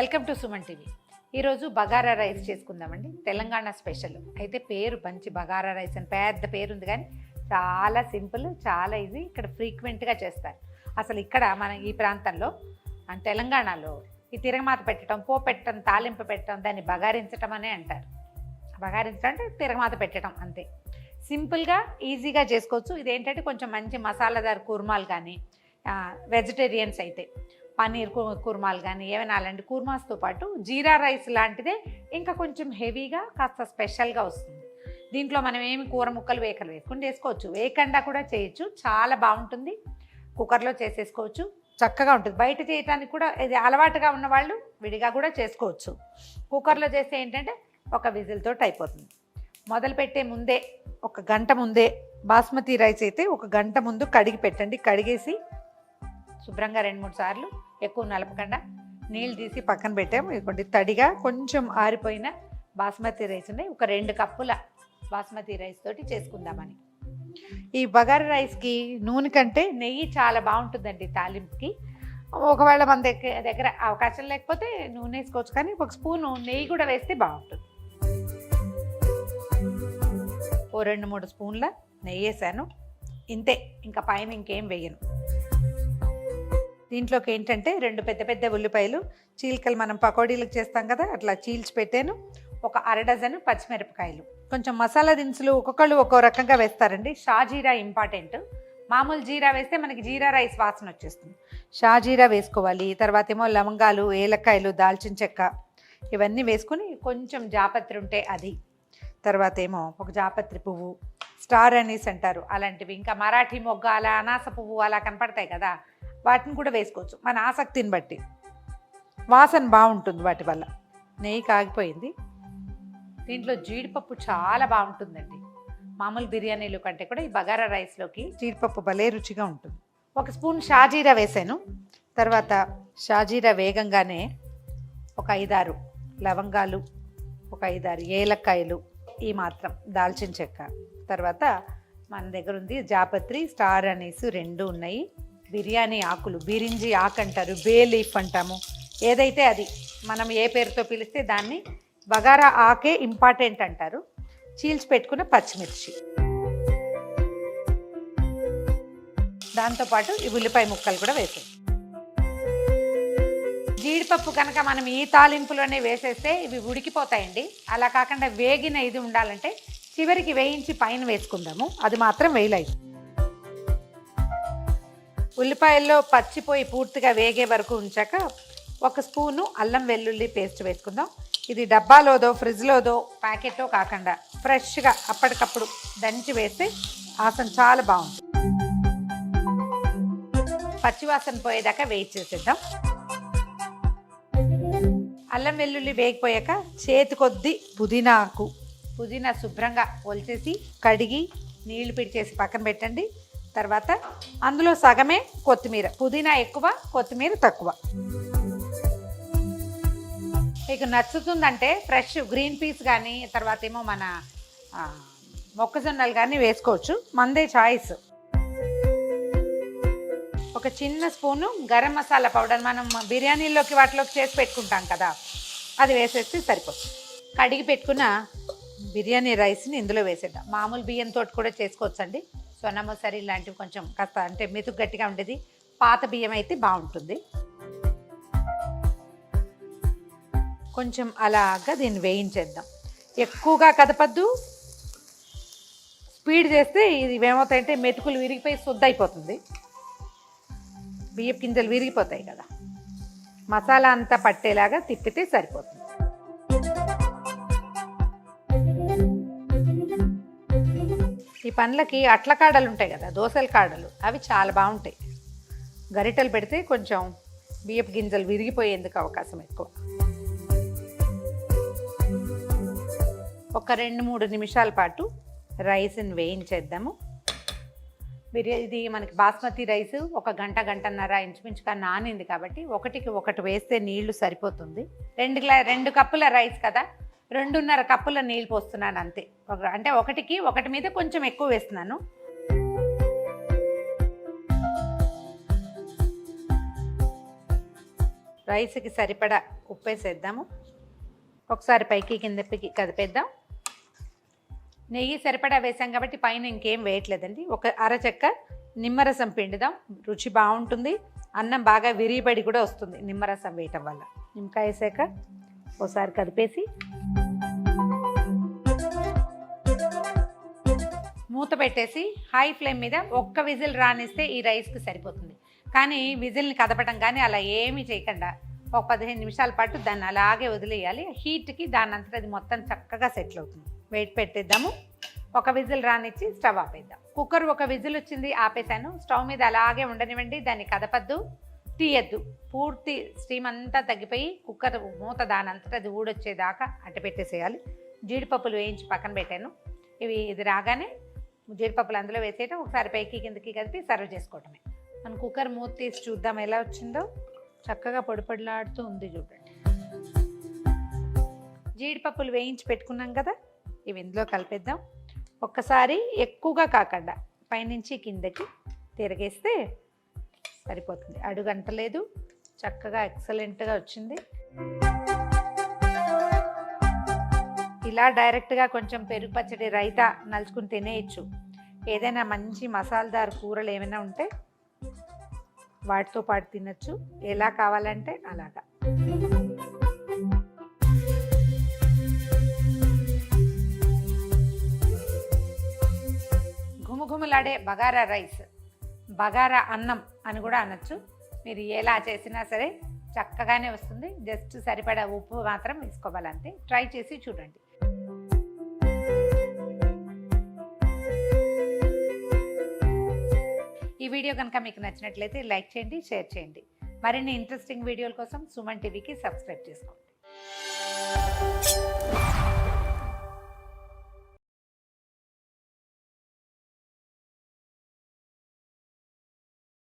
Welcome to Suman TV. ఈరోజు bagara rice చేసుకుందామండి. Telangana special. అయితే పేరు మంచి బగారా రైస్ అని పెద్ద పేరు ఉంది కానీ చాలా సింపుల్ చాలా ఈజీ. ఇక్కడ ఫ్రీక్వెంట్గా చేస్తారు. అసలు ఇక్కడ మన ఈ ప్రాంతంలో తెలంగాణలో ఈ తిరగమాత పెట్టడం పో పెట్టడం తాలింపు పెట్టడం దాన్ని బగారించటం అనే అంటారు. బగారించడం అంటే తిరగమాత పెట్టడం అంతే. సింపుల్గా ఈజీగా చేసుకోవచ్చు. ఇదేంటంటే కొంచెం మంచి మసాలాదార్ కూర్మాలు కానీ వెజిటేరియన్స్ అయితే. పన్నీర్ కు- కుర్మాలు కానీ ఏమైనా అలాంటి కుర్మాస్తో పాటు జీరా రైస్ లాంటిదే ఇంకా కొంచెం హెవీగా కాస్త స్పెషల్గా వస్తుంది. దీంట్లో మనం ఏమి కూర ముక్కలు వేకలు వేసుకుని చేసుకోవచ్చు వేకండా కూడా చేయొచ్చు. చాలా బాగుంటుంది. కుక్కర్లో చేసేసుకోవచ్చు. చక్కగా ఉంటుంది. బయట చేయటానికి కూడా ఇది అలవాటుగా ఉన్న వాళ్ళు విడిగా కూడా చేసుకోవచ్చు. కుక్కర్లో చేస్తే ఏంటంటే ఒక విజిల్తో అయిపోతుంది. మొదలు పెట్టే ముందే ఒక గంట ముందే బాస్మతి రైస్ అయితే ఒక గంట ముందు కడిగి పెట్టండి. కడిగేసి శుభ్రంగా రెండు మూడు సార్లు ఎక్కువ నలపకుండా. నీళ్ళు తీసి పక్కన పెట్టాము. ఇదిగోండి తడిగా కొంచెం ఆరిపోయిన బాస్మతి రైస్ ఉన్నాయి. ఒక రెండు కప్పుల బాస్మతి రైస్ తోటి చేసుకుందామని. ఈ బగారా రైస్కి నూనె కంటే నెయ్యి చాలా బాగుంటుందండి తాలింపుకి. ఒకవేళ మన దగ్గర దగ్గర అవకాశం లేకపోతే నూనె వేసుకోవచ్చు కానీ ఒక స్పూను నెయ్యి కూడా వేస్తే బాగుంటుంది. ఓ రెండు మూడు స్పూన్ల నెయ్యి వేసాను. ఇంతే ఇంకా పైన ఇంకేం వేయను. దీంట్లోకి ఏంటంటే రెండు పెద్ద పెద్ద ఉల్లిపాయలు చీలికలు మనం పకోడీలకు చేస్తాం కదా అట్లా చీల్చి పెట్టాను. ఒక అర డజన్ పచ్చిమిరపకాయలు. కొంచెం మసాలా దినుసులు ఒక్కొక్కళ్ళు ఒక్కో రకంగా వేస్తారండి. షాజీరా ఇంపార్టెంట్. మామూలు జీరా వేస్తే మనకి జీరా రైస్ వాసన వచ్చేస్తుంది. షాజీరా వేసుకోవాలి తర్వాత ఏమో లవంగాలు ఏలక్కాయలు దాల్చిన చెక్క ఇవన్నీ వేసుకుని కొంచెం జాపత్రి ఉంటే అది. తర్వాత ఏమో ఒక జాపత్రి పువ్వు స్టార్ అనీస్ అంటారు. అలాంటివి. ఇంకా మరాఠీ మొగ్గ అలా అనాస పువ్వు అలా కనపడతాయి కదా వాటిని కూడా వేసుకోవచ్చు. మన ఆసక్తిని బట్టి. వాసన బాగుంటుంది వాటి వల్ల. నెయ్యి కాగిపోయింది. దీంట్లో జీడిపప్పు చాలా బాగుంటుందండి. మామూలు బిర్యానీలు కంటే కూడా ఈ బగారా రైస్లోకి జీడిపప్పు భలే రుచిగా ఉంటుంది. ఒక స్పూన్ షాజీరా వేసాను. తర్వాత షాజీరా వేగంగానే ఒక ఐదారు లవంగాలు ఒక ఐదారు ఏలక్కాయలు ఈ మాత్రం దాల్చిన చెక్క. తర్వాత మన దగ్గర ఉంది జాపత్రి స్టార్ అనేసి రెండు ఉన్నాయి. బిర్యానీ ఆకులు బిరింజి ఆకు అంటారు బే లీఫ్ అంటాము. ఏదైతే అది మనం ఏ పేరుతో పిలిస్తే దాన్ని బగారా ఆకే ఇంపార్టెంట్ అంటారు. చీల్చి పెట్టుకున్న పచ్చిమిర్చి. దాంతోపాటు ఈ ఉల్లిపాయ ముక్కలు కూడా వేసాం జీడిపప్పు కనుక మనం ఈ తాలింపులోనే వేసేస్తే ఇవి ఉడికిపోతాయండి. అలా కాకుండా వేగిన ఇది ఉండాలంటే చివరికి వేయించి పైన వేసుకుందాము. అది మాత్రం వేయలేదు. ఉల్లిపాయల్లో పచ్చిపోయి పూర్తిగా వేగే వరకు ఉంచాక ఒక స్పూను అల్లం వెల్లుల్లి పేస్ట్ వేసుకుందాం. ఇది డబ్బాలోదో ఫ్రిడ్జ్లోదో ప్యాకెట్లో కాకుండా ఫ్రెష్గా అప్పటికప్పుడు దంచి వేస్తే ఆసన చాలా బాగుంటుంది. పచ్చివాసన పోయేదాకా వెయిట్ చేసేద్దాం. అల్లం వెల్లుల్లి వేగిపోయాక చేతి కొద్ది పుదీనాకు పుదీనా శుభ్రంగా ఒలిచేసి కడిగి నీళ్ళు పిడిచేసి పక్కన పెట్టండి. తర్వాత అందులో సగమే కొత్తిమీర. పుదీనా ఎక్కువ కొత్తిమీర తక్కువ. మీకు నచ్చుతుందంటే ఫ్రెష్ గ్రీన్ పీస్ కానీ తర్వాత ఏమో మన మొక్కజొన్నలు కానీ వేసుకోవచ్చు. మందే చాయిస్. ఒక చిన్న స్పూను గరం మసాలా పౌడర్ మనం బిర్యానీలోకి వాటిలోకి చేసి పెట్టుకుంటాం కదా అది వేసేస్తే సరిపోతుంది. కడిగి పెట్టుకున్న బిర్యానీ రైస్ని ఇందులో వేసేద్దాం. మామూలు బియ్యంతో కూడా చేసుకోవచ్చండి. సొన్నమొసరి ఇలాంటివి కొంచెం కాస్త అంటే మెతుకు గట్టిగా ఉండేది. పాత బియ్యం అయితే బాగుంటుంది. కొంచెం అలాగా దీన్ని వేయించేద్దాం. ఎక్కువగా కదపద్దు. స్పీడ్ చేస్తే ఇది ఏమవుతాయంటే మెతుకులు విరిగిపోయి శుద్ధ అయిపోతుంది. బియ్యపు గింజలు విరిగిపోతాయి కదా. మసాలా అంతా పట్టేలాగా తిప్పితే సరిపోతుంది. ఈ పండ్లకి అట్ల కాడలు ఉంటాయి కదా దోసల కాడలు అవి చాలా బాగుంటాయి. గరిటలు పెడితే కొంచెం బియ్యపు గింజలు విరిగిపోయేందుకు అవకాశం ఎక్కువ. ఒక రెండు మూడు నిమిషాల పాటు రైస్ని వేయించేద్దాము. బిర్యానీ ఇది మనకి బాస్మతి రైస్ ఒక గంట గంటన్నర ఇంచుమించుగా నానింది కాబట్టి ఒకటికి ఒకటి వేస్తే నీళ్ళు సరిపోతుంది. రెండు గ్లా రెండు కప్పుల రైస్ కదా రెండున్నర కప్పుల నీళ్ళు పోస్తున్నాను అంతే. ఒక అంటే ఒకటికి ఒకటి మీద కొంచెం ఎక్కువ వేస్తున్నాను. రైస్కి సరిపడా ఉప్పు వేసేద్దాము. ఒకసారి పైకి కిందకి కదిపేద్దాం. నెయ్యి సరిపడా వేసాం కాబట్టి పైన ఇంకేం వేయట్లేదండి. ఒక అరచెక్క నిమ్మరసం పిండుదాం. రుచి బాగుంటుంది. అన్నం బాగా విరిగిపడి కూడా వస్తుంది నిమ్మరసం వేయటం వల్ల. నిమ్మకాయ వేసాక ఒకసారి కదిపేసి మూత పెట్టేసి హై ఫ్లేమ్ మీద ఒక్క విజిల్ రానిస్తే ఈ రైస్కి సరిపోతుంది. కానీ విజిల్ని కదపడం కానీ అలా ఏమీ చేయకుండా ఒక పదిహేను నిమిషాల పాటు దాన్ని అలాగే వదిలేయాలి. హీట్కి దాని అంతటా అది మొత్తం చక్కగా సెటిల్ అవుతుంది. వెయిట్ పెట్టేద్దాము. ఒక విజిల్ రానిచ్చి స్టవ్ ఆపేద్దాం. కుక్కర్ ఒక విజిల్ వచ్చింది ఆపేసాను స్టవ్ మీద అలాగే ఉండనివ్వండి దాన్ని కదపద్దు తీయద్దు. పూర్తి స్టీమ్ అంతా తగ్గిపోయి కుక్కర్ మూత దాని అంతటా అది ఊడొచ్చేదాకా అట్ట పెట్టేసేయాలి. జీడిపప్పులు వేయించి పక్కన పెట్టాను. ఇవి ఇది రాగానే జీడిపప్పులు అందులో వేసేయటం ఒకసారి పైకి కిందకి కలిపి సర్వ్ చేసుకోవటమే. మనం కుక్కర్ మూత తీసి చూద్దాం ఎలా వచ్చిందో. చక్కగా పొడిపొడిలాడుతూ ఉంది చూడండి. జీడిపప్పులు వేయించి పెట్టుకున్నాం కదా ఇవి ఇందులో కలిపేద్దాం. ఒక్కసారి ఎక్కువగా కాకుండా పైనుంచి కిందకి తిరగేస్తే సరిపోతుంది. అడుగంటలేదు చక్కగా ఎక్సలెంట్గా వచ్చింది. ఇలా డైరెక్ట్గా కొంచెం పెరుగు పచ్చడి రైతా నలుచుకుని తినేయచ్చు. ఏదైనా మంచి మసాలదార్ కూరలు ఏమైనా ఉంటే వాటితో పాటు తినచ్చు. ఎలా కావాలంటే అలాగా. ఘుమఘుమలాడే బగారా రైస్ బగారా అన్నం అని కూడా అనొచ్చు. మీరు ఎలా చేసినా సరే చక్కగానే వస్తుంది. జస్ట్ సరిపడా ఉప్పు మాత్రం వేసుకోవాలంతే. ట్రై చేసి చూడండి. ఈ వీడియో కనుక మీకు నచ్చినట్లయితే లైక్ చేయండి షేర్ చేయండి. మరిన్ని ఇంట్రెస్టింగ్ వీడియోల కోసం సుమన్ టీవీకి సబ్స్క్రైబ్ చేసుకోండి.